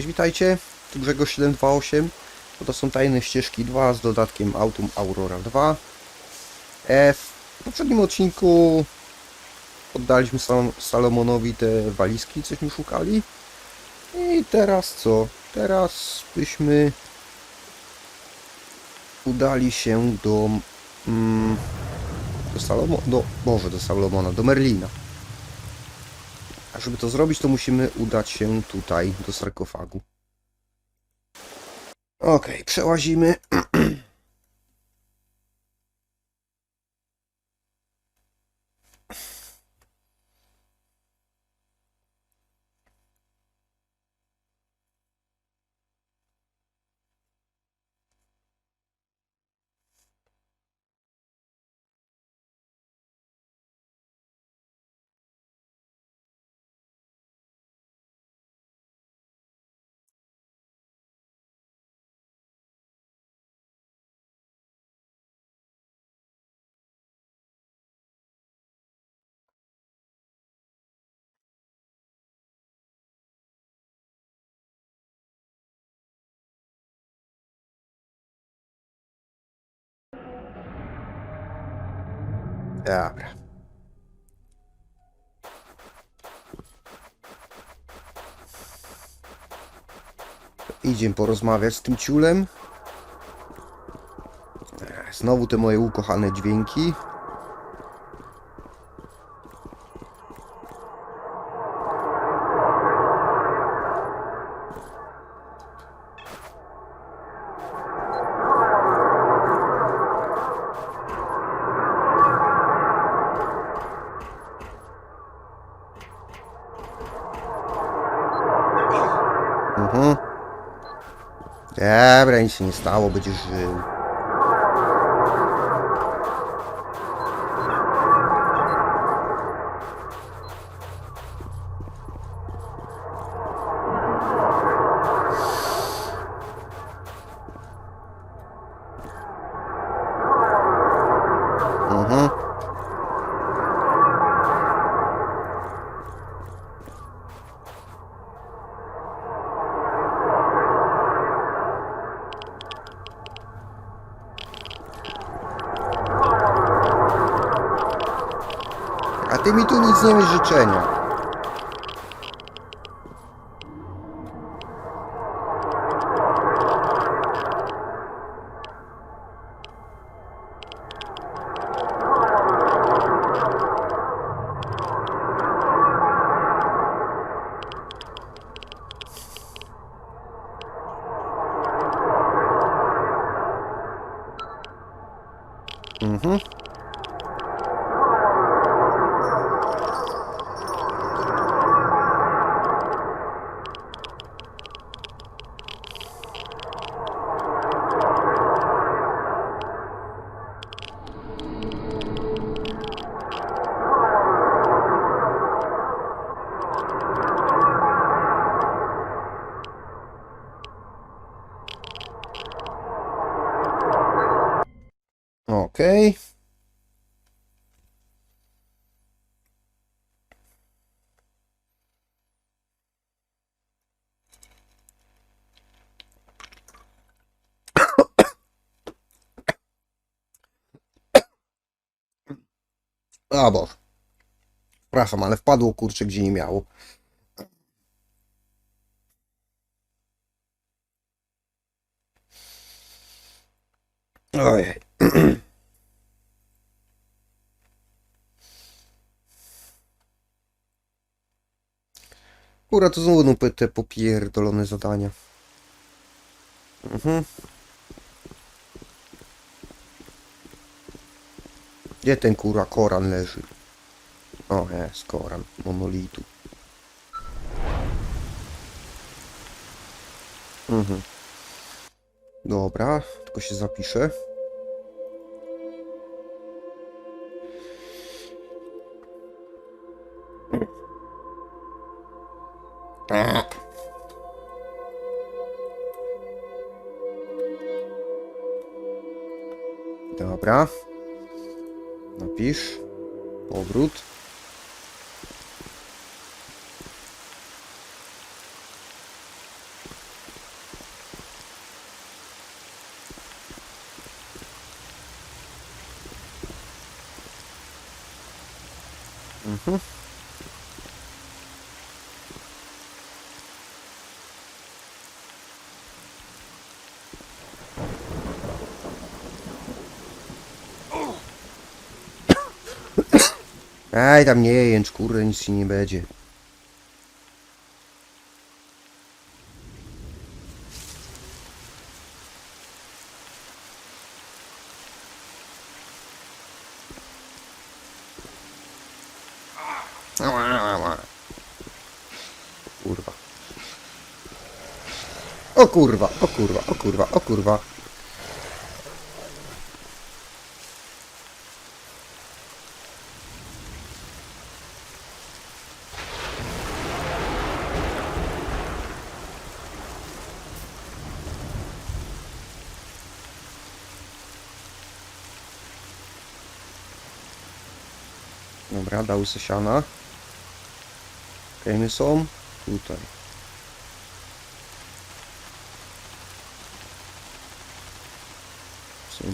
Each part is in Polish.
Cześć, witajcie. Tu Grzegorz 728. Bo to są tajne ścieżki 2 z dodatkiem Autumn Aurora 2. E, w poprzednim odcinku oddaliśmy Salom Salomonowi te walizki, cośmy szukali. I teraz co? Teraz byśmy udali się do mm, do Salomona, do, Boże, do Salomona, do Merlina. A żeby to zrobić, to musimy udać się tutaj, do sarkofagu. Okej, przełazimy. Dobra. Idziemy porozmawiać z tym ciulem. Znowu te moje ukochane dźwięki. Mhm. Dobra, nic się nie stało, będziesz żył. Mhm. A ty mi tu nic nie miesz życzenia. Mhm. Okej. A Boże. Przepraszam, ale wpadło kurczę gdzie nie miało. Ojej. Kura, to znowu te popierdolone zadania. Mhm. Gdzie ten kura koran leży? O, jest koran monolitu. Mhm. Dobra, tylko się zapiszę. Mhm. Aj, tam nie jęcz, kurde, nic ci nie będzie. O kurwa, o kurwa, o kurwa, o kurwa. Dobra, dał se siana. Kejmy są tutaj.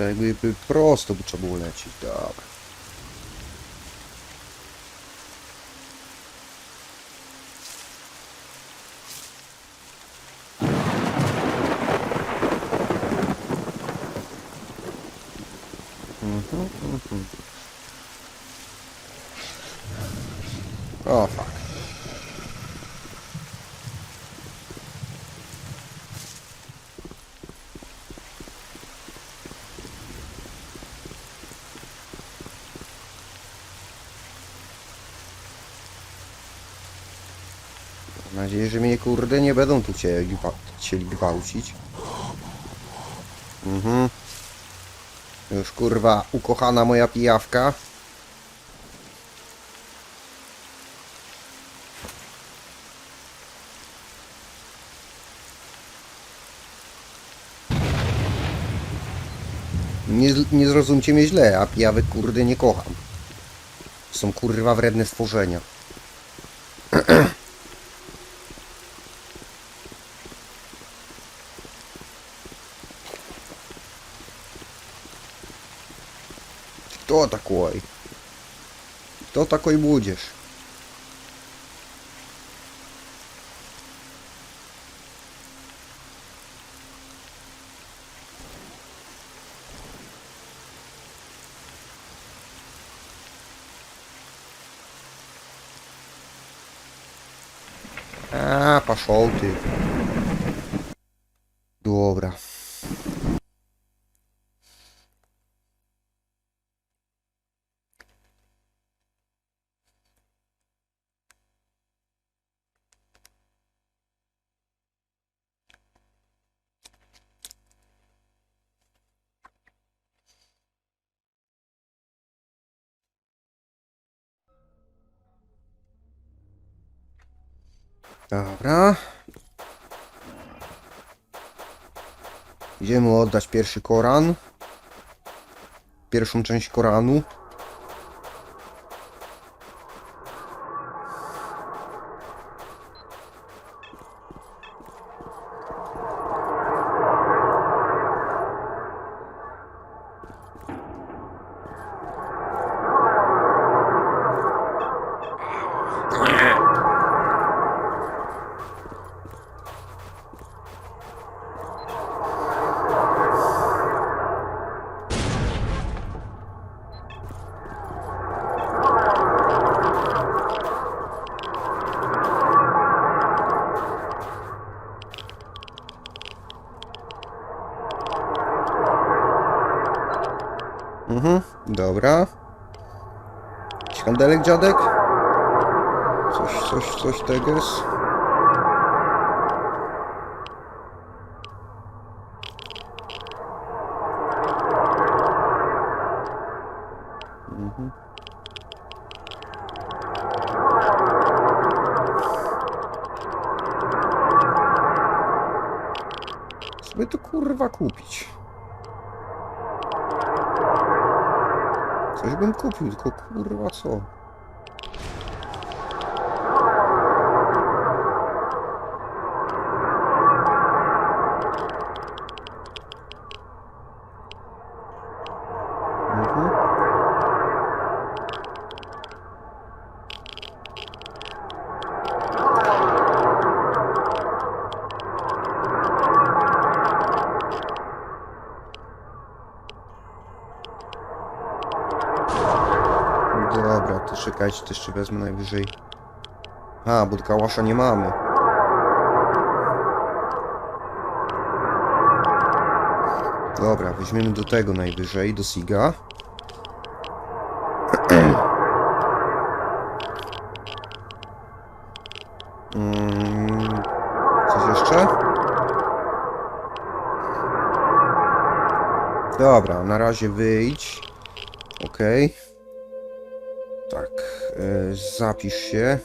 Tak jakby by prosto by trzeba było lecieć. Dobra. Mhm, mhm. O, fuck. Że mnie kurde nie będą tu chcieli, gwa- chcieli gwałcić. Mhm. Już kurwa ukochana moja pijawka. Nie, nie zrozumcie mnie źle, a pijawek kurde nie kocham. Są kurwa wredne stworzenia. Кто такой? Кто такой будешь? А, пошел ты. Dobra. Idziemy oddać pierwszy Koran. Pierwszą część Koranu. Mhm, dobra. Jakiś dziadek? Coś, coś, coś tego jest. Mhm. Sobie to kurwa kupić. Coś bym kupił, tylko kurwa co? Mhm. Dobra, to czekajcie, to jeszcze wezmę najwyżej. A, bo kałasza nie mamy. Dobra, weźmiemy do tego najwyżej, do Siga. Mm, Coś jeszcze? Dobra, na razie wyjdź. Okej. E, zapisz się.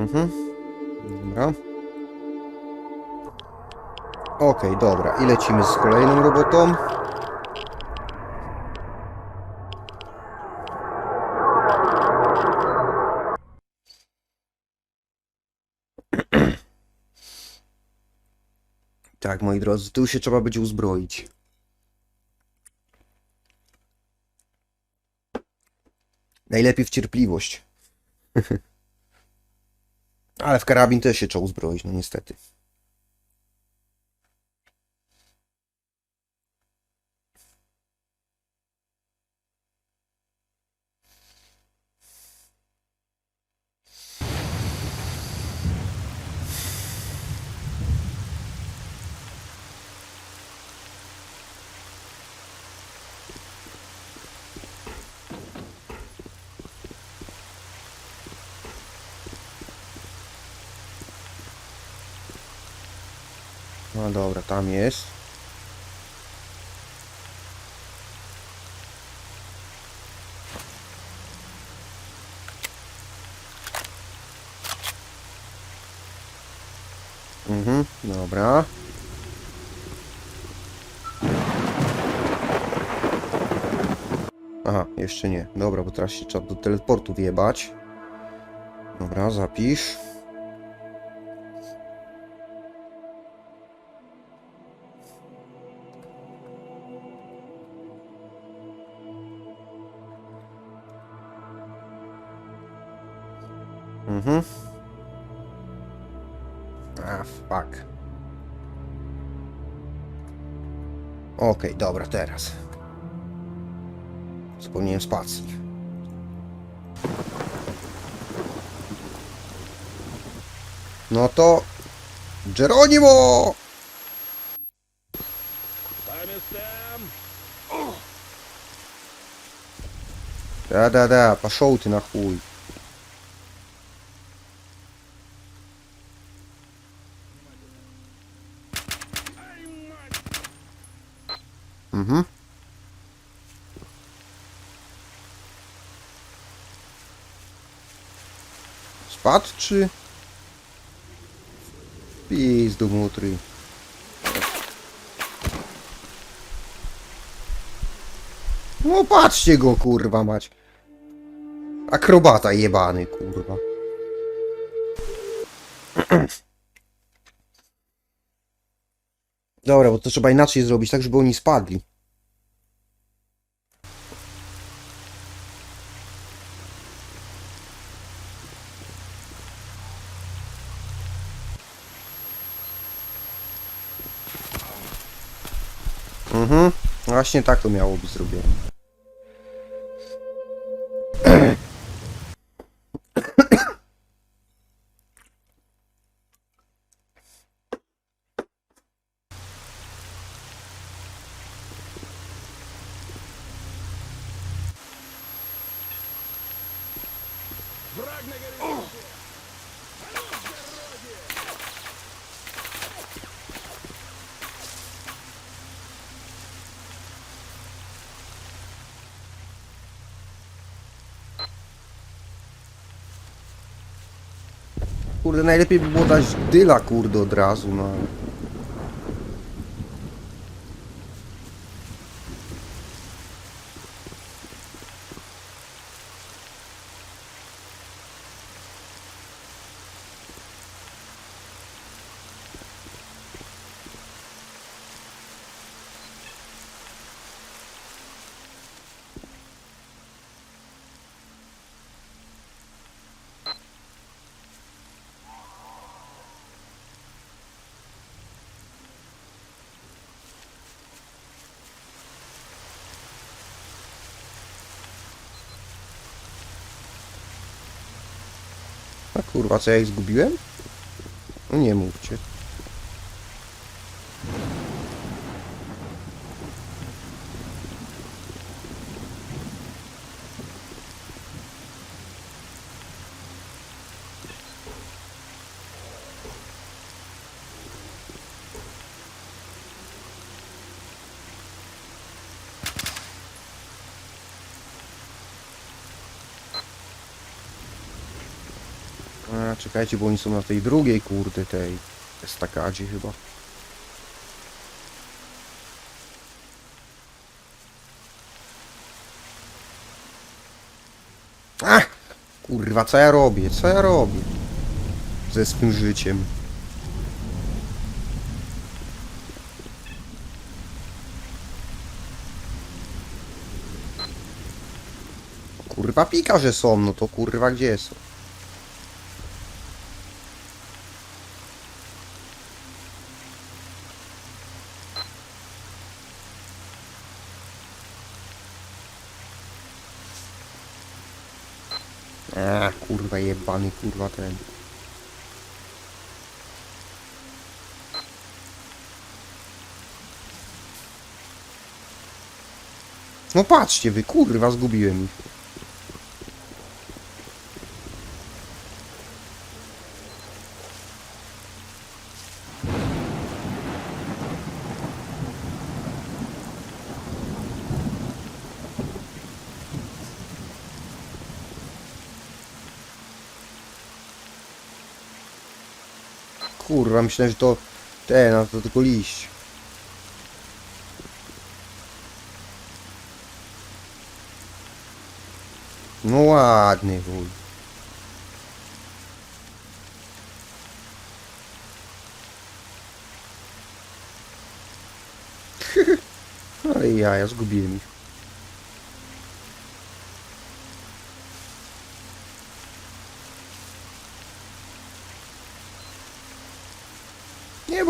Mhm. Okej, dobra. I lecimy z kolejną robotą. Tak, moi drodzy, tu się trzeba będzie uzbroić. Najlepiej w cierpliwość. Ale w karabin też się trzeba uzbroić, no niestety. Tam jest. Mhm, dobra. Aha, jeszcze nie. Dobra, bo teraz się trzeba do teleportu wjebać. Dobra, zapisz. Okej, dobra, teraz. Zapomniałem spacji. No to... Geronimo! Da, пошел ты нахуй. Spadł czy... Pizdu mutry. No patrzcie go kurwa mać. Akrobata jebany kurwa. Dobra, bo to trzeba inaczej zrobić, tak żeby oni spadli. Mhm, właśnie tak to miało być zrobione. Kurde, najlepiej by było dać dyla, kurde, od razu, no. Kurwa, co ja ich zgubiłem? No nie mówcie. Czekajcie, bo oni są na tej drugiej, kurde, tej estakadzie chyba. Ach! Kurwa, co ja robię? Co ja robię? Ze swym życiem. Kurwa pika, że są, no to kurwa gdzie są? A, kurwa jebany, kurwa ten. No patrzcie wy, kurwa, zgubiłem ich. Kurwa, myślałem, że to ten, a to tylko liść. No ładny wuj. Ale ja, ja zgubiłem ich.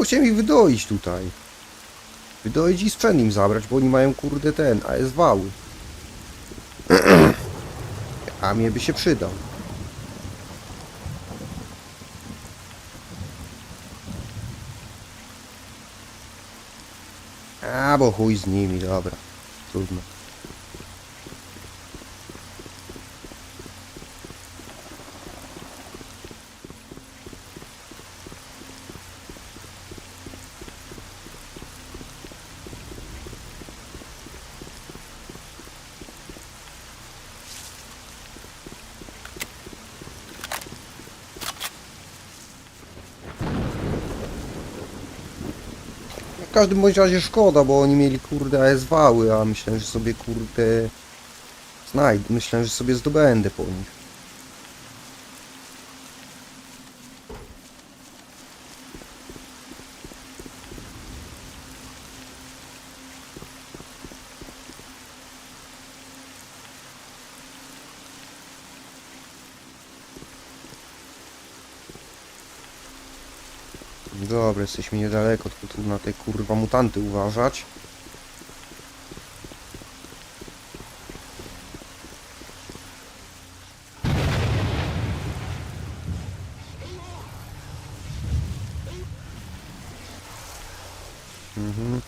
Chciałem ich wydoić tutaj. Wydoić i sprzęt im zabrać, bo oni mają kurde ten, AS wały. A mnie by się przydał. A, bo chuj z nimi, dobra. Trudno. Każdym bądź razie szkoda, bo oni mieli kurde ASV-ły, a myślałem, że sobie kurde znajdę, myślałem, że sobie zdobędę po nich. Dobra, jesteśmy niedaleko, tylko tu na te kurwa mutanty uważać. Mhm.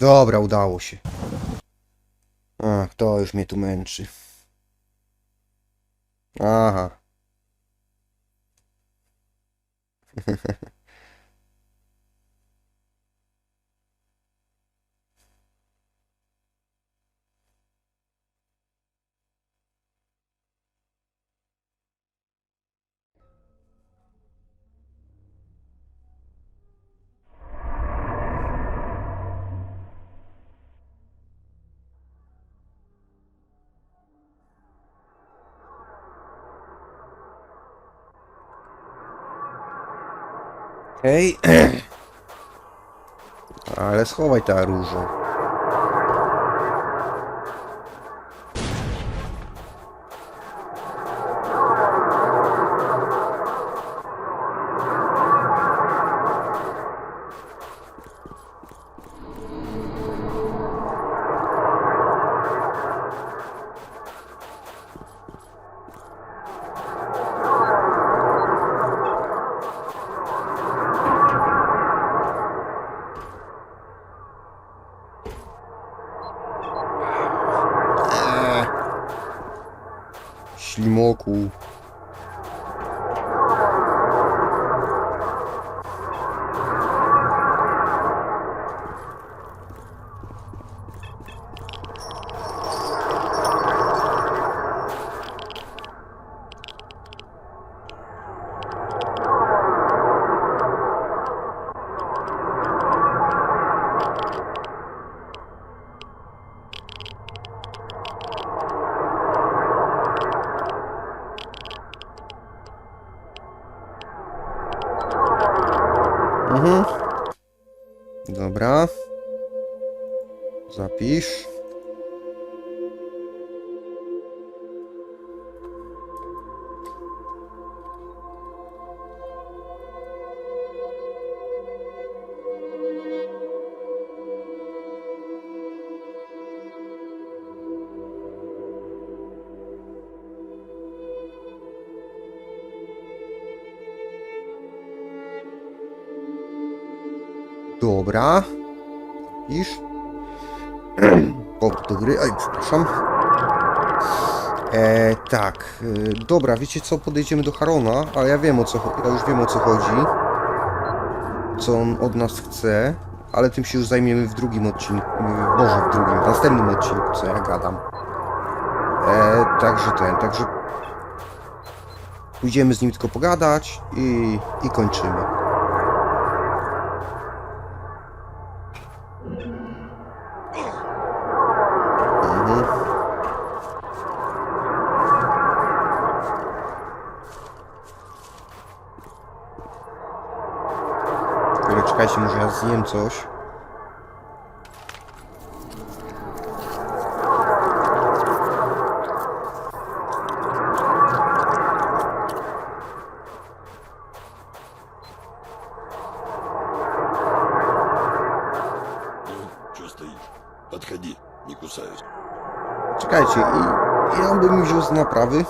Dobra, udało się. Ach, to już mnie tu męczy. Aha. Okej. Ale schowaj ta różo. Чуваку. Zapisz. Dobra. Tak. E, dobra, wiecie co? Podejdziemy do Harona, ale ja wiem o co Ja już wiem o co chodzi. Co on od nas chce. Ale tym się już zajmiemy w drugim odcinku. e, Może w drugim, w następnym odcinku, co ja gadam. E, także ten, także. Pójdziemy z nim tylko pogadać i, i kończymy. Mhm. Kurde, czekajcie, może ja zjem coś. Ну, что стоишь? Подходи, не кусаюсь. Czekajcie, i, i on by mi wziął z naprawy.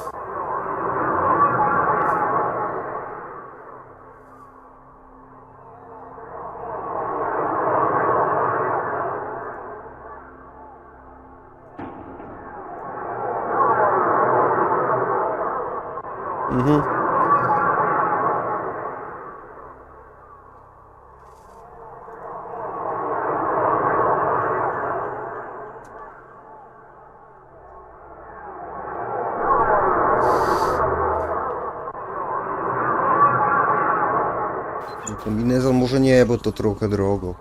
To trochę drogo.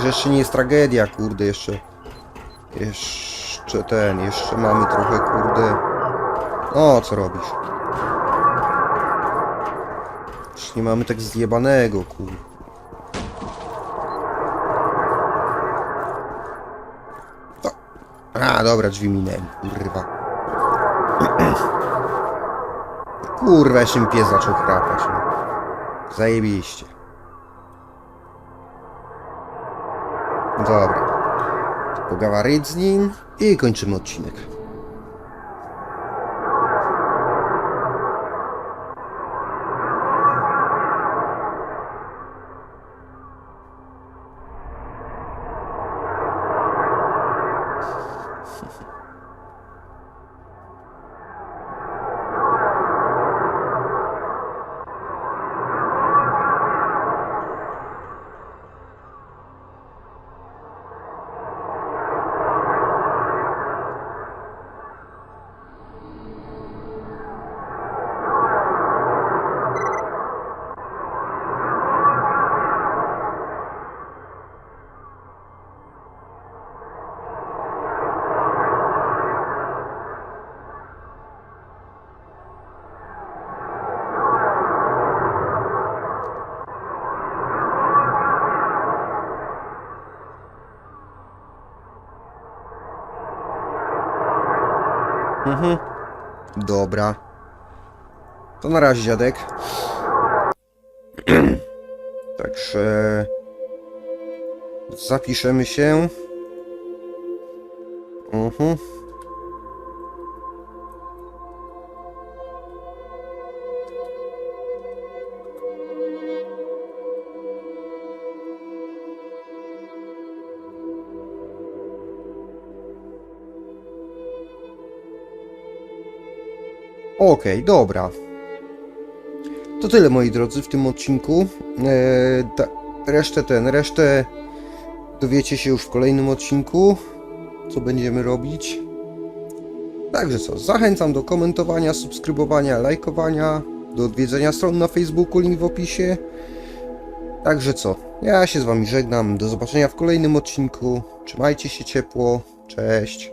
Że jeszcze nie jest tragedia, kurde, jeszcze... Jeszcze ten, jeszcze mamy trochę, kurde... O, co robisz? Już nie mamy tak zjebanego, kurde. O. A, dobra, drzwi minęli, kurwa. Kurwa, jeszcze mi pies zaczął chrapać. Zajebiście. Dobra. Pogawaryć z nim i kończymy odcinek. Dobra. To na razie, dziadek. Także... Zapiszemy się. Mhm. Okej, dobra. To tyle moi drodzy w tym odcinku. Eee, ta, resztę ten, resztę dowiecie się już w kolejnym odcinku, co będziemy robić. Także co, zachęcam do komentowania, subskrybowania, lajkowania, do odwiedzenia stron na Facebooku, link w opisie. Także co, ja się z wami żegnam, do zobaczenia w kolejnym odcinku. Trzymajcie się ciepło, cześć.